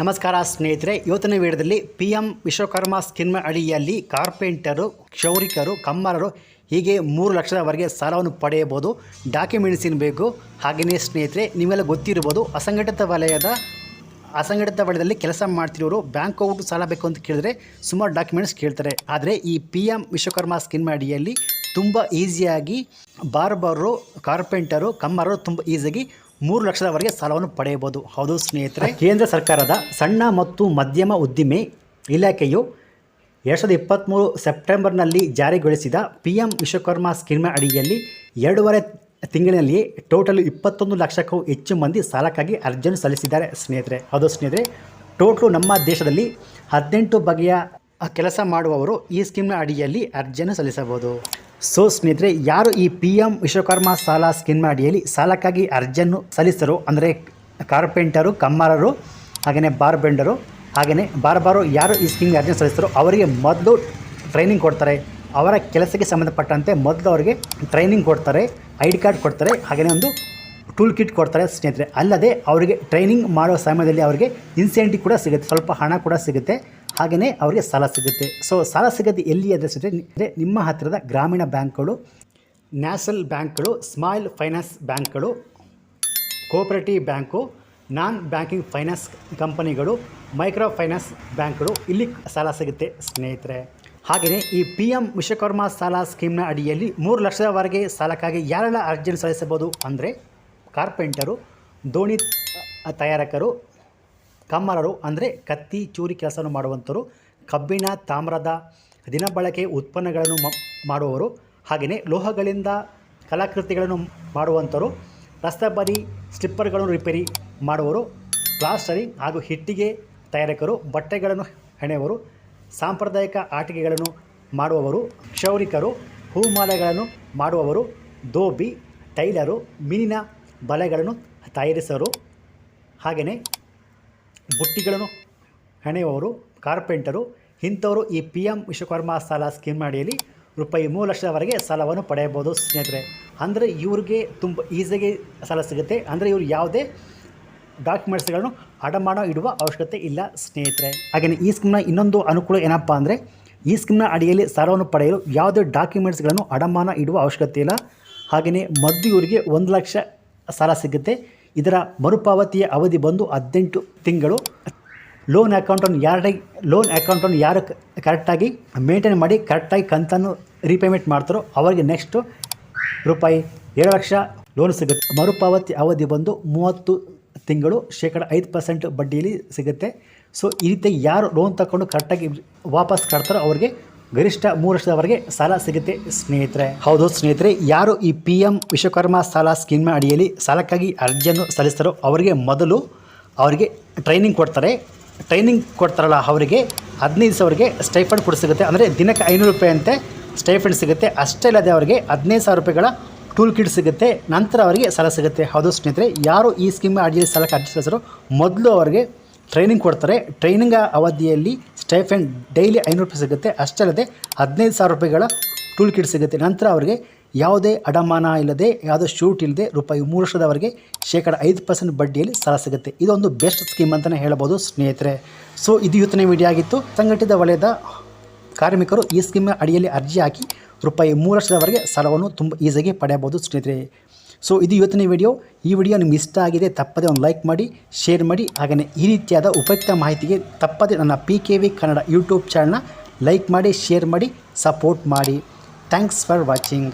ನಮಸ್ಕಾರ ಸ್ನೇಹಿತರೆ, ಇವತ್ತಿನ ವಿಡಿಯೋದಲ್ಲಿ ಪಿ ಎಂ ವಿಶ್ವಕರ್ಮ ಸ್ಕಿಮ್ ಅಡಿಯಲ್ಲಿ ಕಾರ್ಪೆಂಟರು, ಕ್ಷೌರಿಕರು ಕಮ್ಮರರು ಹೀಗೆ ಮೂರು ಲಕ್ಷದವರೆಗೆ ಸಾಲವನ್ನು ಪಡೆಯಬಹುದು. ಡಾಕ್ಯುಮೆಂಟ್ಸ್ ಏನು ಬೇಕು? ಹಾಗೆಯೇ ಸ್ನೇಹಿತರೆ ನೀವೆಲ್ಲ ಗೊತ್ತಿರ್ಬೋದು, ಅಸಂಘಟಿತ ವಲಯದ, ಅಸಂಘಟಿತ ವಲಯದಲ್ಲಿ ಕೆಲಸ ಮಾಡ್ತಿರೋರು ಬ್ಯಾಂಕ್ ಹೋಗ್ಬಿಟ್ಟು ಸಾಲ ಬೇಕು ಅಂತ ಕೇಳಿದ್ರೆ ಸುಮಾರು ಡಾಕ್ಯುಮೆಂಟ್ಸ್ ಕೇಳ್ತಾರೆ. ಆದರೆ ಈ ಪಿ ಎಂ ವಿಶ್ವಕರ್ಮ ಸ್ಕಿಮ್ ಅಡಿಯಲ್ಲಿ ತುಂಬ ಈಸಿಯಾಗಿ ಬಾರ್ಬರು, ಕಾರ್ಪೆಂಟರು ಕಮ್ಮರು ತುಂಬ ಈಸಿಯಾಗಿ ಮೂರು ಲಕ್ಷದವರೆಗೆ ಸಾಲವನ್ನು ಪಡೆಯಬಹುದು. ಹೌದು ಸ್ನೇಹಿತರೆ, ಕೇಂದ್ರ ಸರ್ಕಾರದ ಸಣ್ಣ ಮತ್ತು ಮಧ್ಯಮ ಉದ್ದಿಮೆ ಇಲಾಖೆಯು ಎರಡು ಸಾವಿರದ ಇಪ್ಪತ್ತ್ಮೂರು ಸೆಪ್ಟೆಂಬರ್ನಲ್ಲಿ ಜಾರಿಗೊಳಿಸಿದ ಪಿ ಎಂ ವಿಶ್ವಕರ್ಮ ಸ್ಕೀಮ್ ಅಡಿಯಲ್ಲಿ ಎರಡೂವರೆ ತಿಂಗಳಿನಲ್ಲಿಯೇ ಟೋಟಲ್ ಇಪ್ಪತ್ತೊಂದು ಲಕ್ಷಕ್ಕೂ ಹೆಚ್ಚು ಮಂದಿ ಸಾಲಕ್ಕಾಗಿ ಅರ್ಜಿಯನ್ನು ಸಲ್ಲಿಸಿದ್ದಾರೆ ಸ್ನೇಹಿತರೆ. ಹೌದು ಸ್ನೇಹಿತರೆ, ಟೋಟಲು ನಮ್ಮ ದೇಶದಲ್ಲಿ ಹದಿನೆಂಟು ಬಗೆಯ ಕೆಲಸ ಮಾಡುವವರು ಈ ಸ್ಕೀಮ್ನ ಅಡಿಯಲ್ಲಿ ಅರ್ಜಿಯನ್ನು ಸಲ್ಲಿಸಬಹುದು. ಸೊ ಸ್ನೇಹಿತರೆ, ಯಾರು ಈ ಪಿ ಎಂ ವಿಶ್ವಕರ್ಮ ಸಾಲ ಸ್ಕೀಮ್ ಅಡಿಯಲ್ಲಿ ಸಾಲಕ್ಕಾಗಿ ಅರ್ಜಿಯನ್ನು ಸಲ್ಲಿಸರು, ಅಂದರೆ ಕಾರ್ಪೆಂಟರು, ಕಮ್ಮಾರರು ಹಾಗೆಯೇ ಬಾರ್ಬೆಂಡರು ಹಾಗೆಯೇ ಬಾರ್ಬಾರು ಯಾರು ಈ ಸ್ಕೀಮ್ಗೆ ಅರ್ಜಿ ಸಲ್ಲಿಸ್ತಾರೋ ಅವರಿಗೆ ಮೊದಲು ಟ್ರೈನಿಂಗ್ ಕೊಡ್ತಾರೆ. ಅವರ ಕೆಲಸಕ್ಕೆ ಸಂಬಂಧಪಟ್ಟಂತೆ ಮೊದಲು ಅವರಿಗೆ ಟ್ರೈನಿಂಗ್ ಕೊಡ್ತಾರೆ ಐ ಡಿ ಕಾರ್ಡ್ ಕೊಡ್ತಾರೆ ಹಾಗೆಯೇ ಒಂದು ಟೂಲ್ ಕಿಟ್ ಕೊಡ್ತಾರೆ ಸ್ನೇಹಿತರೆ. ಅಲ್ಲದೆ ಅವರಿಗೆ ಟ್ರೈನಿಂಗ್ ಮಾಡೋ ಸಮಯದಲ್ಲಿ ಅವರಿಗೆ ಇನ್ಸೆಂಟಿವ್ ಕೂಡ ಸಿಗುತ್ತೆ, ಸ್ವಲ್ಪ ಹಣ ಕೂಡ ಸಿಗುತ್ತೆ. ಹಾಗೆಯೇ ಅವರಿಗೆ ಸಾಲ ಸಿಗುತ್ತೆ. ಸೊ ಸಾಲ ಸಿಗೋದು ಎಲ್ಲಿ ಅಂದರೆ ಸ್ನೇಹಿತರೆ ನಿಮ್ಮ ಹತ್ತಿರದ ಗ್ರಾಮೀಣ ಬ್ಯಾಂಕ್ಗಳು, ನ್ಯಾಷನಲ್ ಬ್ಯಾಂಕ್ಗಳು ಸ್ಮಾಲ್ ಫೈನಾನ್ಸ್ ಬ್ಯಾಂಕ್ಗಳು, cooperative bank, non banking finance ಕಂಪನಿಗಳು, ಮೈಕ್ರೋ ಫೈನಾನ್ಸ್ ಬ್ಯಾಂಕ್ಗಳು, ಇಲ್ಲಿ ಸಾಲ ಸಿಗುತ್ತೆ ಸ್ನೇಹಿತರೆ. ಹಾಗೆಯೇ ಈ ಪಿ ಎಂ ವಿಶ್ವಕರ್ಮ ಸಾಲ ಸ್ಕೀಮ್ನ ಅಡಿಯಲ್ಲಿ ಮೂರು ಲಕ್ಷದವರೆಗೆ ಸಾಲಕ್ಕಾಗಿ ಯಾರೆಲ್ಲ ಅರ್ಜಿಯನ್ನು ಸಲ್ಲಿಸಬಹುದು ಅಂದರೆ ಕಾರ್ಪೆಂಟರು, ದೋಣಿ ತಯಾರಕರು ಕಮ್ಮರರು ಅಂದರೆ ಕತ್ತಿ ಚೂರಿ ಕೆಲಸವನ್ನು ಮಾಡುವಂಥವರು ಕಬ್ಬಿಣ, ತಾಮ್ರದ, ದಿನಬಳಕೆ ಉತ್ಪನ್ನಗಳನ್ನು ಮಾಡುವವರು ಹಾಗೆಯೇ ಲೋಹಗಳಿಂದ ಕಲಾಕೃತಿಗಳನ್ನು ಮಾಡುವಂಥವರು ರಸ್ತೆಬದಿ ಸ್ಲಿಪ್ಪರ್ಗಳನ್ನು ರಿಪೇರಿ ಮಾಡುವವರು ಪ್ಲಾಸ್ಟರಿಂಗ್ ಹಾಗೂ ಹಿಟ್ಟಿಗೆ ತಯಾರಕರು, ಬಟ್ಟೆಗಳನ್ನು ಹೆಣೆಯುವರು ಸಾಂಪ್ರದಾಯಿಕ ಆಟಿಕೆಗಳನ್ನು ಮಾಡುವವರು, ಕ್ಷೌರಿಕರು, ಹೂಮಾಲೆಗಳನ್ನು ಮಾಡುವವರು, ದೋಬಿ, ಟೈಲರು, ಮೀನಿನ ಬಲೆಗಳನ್ನು ತಯಾರಿಸೋರು ಹಾಗೆಯೇ ಬುಟ್ಟಿಗಳನ್ನು ಹೆಣೆಯುವವರು ಕಾರ್ಪೆಂಟರು, ಇಂಥವರು ಈ ಪಿ ಎಂ ವಿಶ್ವಕರ್ಮ ಸಾಲ ಸ್ಕೀಮ್ ಅಡಿಯಲ್ಲಿ ರೂಪಾಯಿ ಮೂರು ಲಕ್ಷದವರೆಗೆ ಸಾಲವನ್ನು ಪಡೆಯಬಹುದು. ಸ್ನೇಹಿತರೆ, ಅಂದರೆ ಇವ್ರಿಗೆ ತುಂಬ ಈಸಿಯಾಗಿ ಸಾಲ ಸಿಗುತ್ತೆ. ಅಂದರೆ ಇವರು ಯಾವುದೇ ಡಾಕ್ಯುಮೆಂಟ್ಸ್ಗಳನ್ನು ಅಡಮಾನ ಇಡುವ ಅವಶ್ಯಕತೆ ಇಲ್ಲ ಸ್ನೇಹಿತರೆ. ಹಾಗೆಯೇ ಈ ಸ್ಕೀಮ್ನ ಇನ್ನೊಂದು ಅನುಕೂಲ ಏನಪ್ಪ ಅಂದರೆ, ಈ ಸ್ಕೀಮ್ನ ಅಡಿಯಲ್ಲಿ ಸಾಲವನ್ನು ಪಡೆಯಲು ಯಾವುದೇ ಡಾಕ್ಯುಮೆಂಟ್ಸ್ಗಳನ್ನು ಅಡಮಾನ ಇಡುವ ಅವಶ್ಯಕತೆ ಇಲ್ಲ. ಹಾಗೆಯೇ ಮದ್ದು ಇವರಿಗೆ ಒಂದು ಲಕ್ಷ ಸಾಲ ಸಿಗುತ್ತೆ. ಇದರ ಮರುಪಾವತಿಯ ಅವಧಿ ಬಂದು ಹದಿನೆಂಟು ತಿಂಗಳು. ಲೋನ್ ಅಕೌಂಟನ್ನು ಯಾರೇ ಲೋನ್ ಅಕೌಂಟನ್ನು ಯಾರು ಕರೆಕ್ಟಾಗಿ ಮೇಂಟೈನ್ ಮಾಡಿ ಕರೆಕ್ಟಾಗಿ ಕಂತನ್ನು ರೀಪೇಮೆಂಟ್ ಮಾಡ್ತಾರೋ ಅವರಿಗೆ ನೆಕ್ಸ್ಟು ರೂಪಾಯಿ ಏಳು ಲಕ್ಷ ಲೋನ್ ಸಿಗುತ್ತೆ. ಮರುಪಾವತಿ ಅವಧಿ ಬಂದು ಮೂವತ್ತು ತಿಂಗಳು, ಶೇಕಡ ಐದು ಪರ್ಸೆಂಟ್ ಬಡ್ಡಿಯಲ್ಲಿ ಸಿಗುತ್ತೆ. ಸೊ ಈ ರೀತಿ ಯಾರು ಲೋನ್ ತಗೊಂಡು ಕರೆಕ್ಟಾಗಿ ವಾಪಸ್ ಕಟ್ತಾರೋ ಅವರಿಗೆ ಗರಿಷ್ಠ ಮೂರು ವರ್ಷದವರೆಗೆ ಸಾಲ ಸಿಗುತ್ತೆ, ಸ್ನೇಹಿತರೆ. ಹೌದು, ಸ್ನೇಹಿತರೆ, ಯಾರು ಈ ಪಿ ಎಂ ವಿಶ್ವಕರ್ಮ ಸಾಲ ಸ್ಕೀಮ್ ಅಡಿಯಲ್ಲಿ ಸಾಲಕ್ಕಾಗಿ ಅರ್ಜಿಯನ್ನು ಸಲ್ಲಿಸ್ತಾರೋ ಅವರಿಗೆ ಮೊದಲು ಅವರಿಗೆ ಟ್ರೈನಿಂಗ್ ಕೊಡ್ತಾರೆ. ಟ್ರೈನಿಂಗ್ ಕೊಡ್ತಾರಲ್ಲ ಅವರಿಗೆ, ಹದಿನೈದು ಸಾವಿರಗೆ ಸ್ಟೈಫಂಡ್ ಕೂಡ ಸಿಗುತ್ತೆ. ಅಂದರೆ ದಿನಕ್ಕೆ ಐನೂರು ರೂಪಾಯಿ ಅಂತೆ ಸ್ಟೈಫಂಡ್ ಸಿಗುತ್ತೆ. ಅಷ್ಟೇ ಅಲ್ಲದೆ ಅವರಿಗೆ ಹದಿನೈದು ಸಾವಿರ ರೂಪಾಯಿಗಳ ಟೂಲ್ ಕಿಟ್ ಸಿಗುತ್ತೆ. ನಂತರ ಅವರಿಗೆ ಸಾಲ ಸಿಗುತ್ತೆ. ಹೌದು, ಸ್ನೇಹಿತರೆ, ಯಾರು ಈ ಸ್ಕೀಮ್ ಅಡಿಯಲ್ಲಿ ಸಾಲಕ್ಕೆ ಅರ್ಜಿ ಸಲ್ಲಿಸ್ತಾರೋ ಮೊದಲು ಅವರಿಗೆ ಟ್ರೈನಿಂಗ್ ಕೊಡ್ತಾರೆ. ಟ್ರೈನಿಂಗ್ ಅವಧಿಯಲ್ಲಿ ಸ್ಟೈಫೆಂಡ್ ಡೈಲಿ ಐನೂರು ರೂಪಾಯಿ ಸಿಗುತ್ತೆ. ಅಷ್ಟೇ ಅಲ್ಲದೆ ಹದಿನೈದು ಸಾವಿರ ರೂಪಾಯಿಗಳ ಟೂಲ್ ಕಿಟ್ ಸಿಗುತ್ತೆ. ನಂತರ ಅವರಿಗೆ ಯಾವುದೇ ಅಡಮಾನ ಇಲ್ಲದೆ, ಯಾವುದೇ ಶೂಟ್ ಇಲ್ಲದೆ ರೂಪಾಯಿ ಮೂರು ವರ್ಷದವರೆಗೆ ಶೇಕಡ ಐದು ಪರ್ಸೆಂಟ್ ಬಡ್ಡಿಯಲ್ಲಿ ಸಾಲ ಸಿಗುತ್ತೆ. ಇದೊಂದು ಬೆಸ್ಟ್ ಸ್ಕೀಮ್ ಅಂತಲೇ ಹೇಳ್ಬೋದು ಸ್ನೇಹಿತರೆ. ಸೊ ಇದು ಇವತ್ತಿನ ವಿಡಿಯೋ ಆಗಿತ್ತು. ಸಂಘಟಿತ ವಲಯದ ಕಾರ್ಮಿಕರು ಈ ಸ್ಕೀಮ್ನ ಅಡಿಯಲ್ಲಿ ಅರ್ಜಿ ಹಾಕಿ ರೂಪಾಯಿ ಮೂರು ವರ್ಷದವರೆಗೆ ಸಾಲವನ್ನು ತುಂಬ ಈಸಿಯಾಗಿ ಪಡೆಯಬಹುದು ಸ್ನೇಹಿತರೆ. ಸೊ ಇದು ಇವತ್ತಿನ ವಿಡಿಯೋ ಈ ವಿಡಿಯೋ ನಿಮ್ಗೆ ಇಷ್ಟ ಆಗಿದೆ, ತಪ್ಪದೆ ಒಂದು ಲೈಕ್ ಮಾಡಿ ಶೇರ್ ಮಾಡಿ. ಹಾಗೆಯೇ ಈ ರೀತಿಯಾದ ಉಪಯುಕ್ತ ಮಾಹಿತಿಗೆ ತಪ್ಪದೆ ನನ್ನ P K V Kannada YouTube ಚಾನಲ್ನ ಲೈಕ್ ಮಾಡಿ ಶೇರ್ ಮಾಡಿ ಸಪೋರ್ಟ್ ಮಾಡಿ. Thanks for watching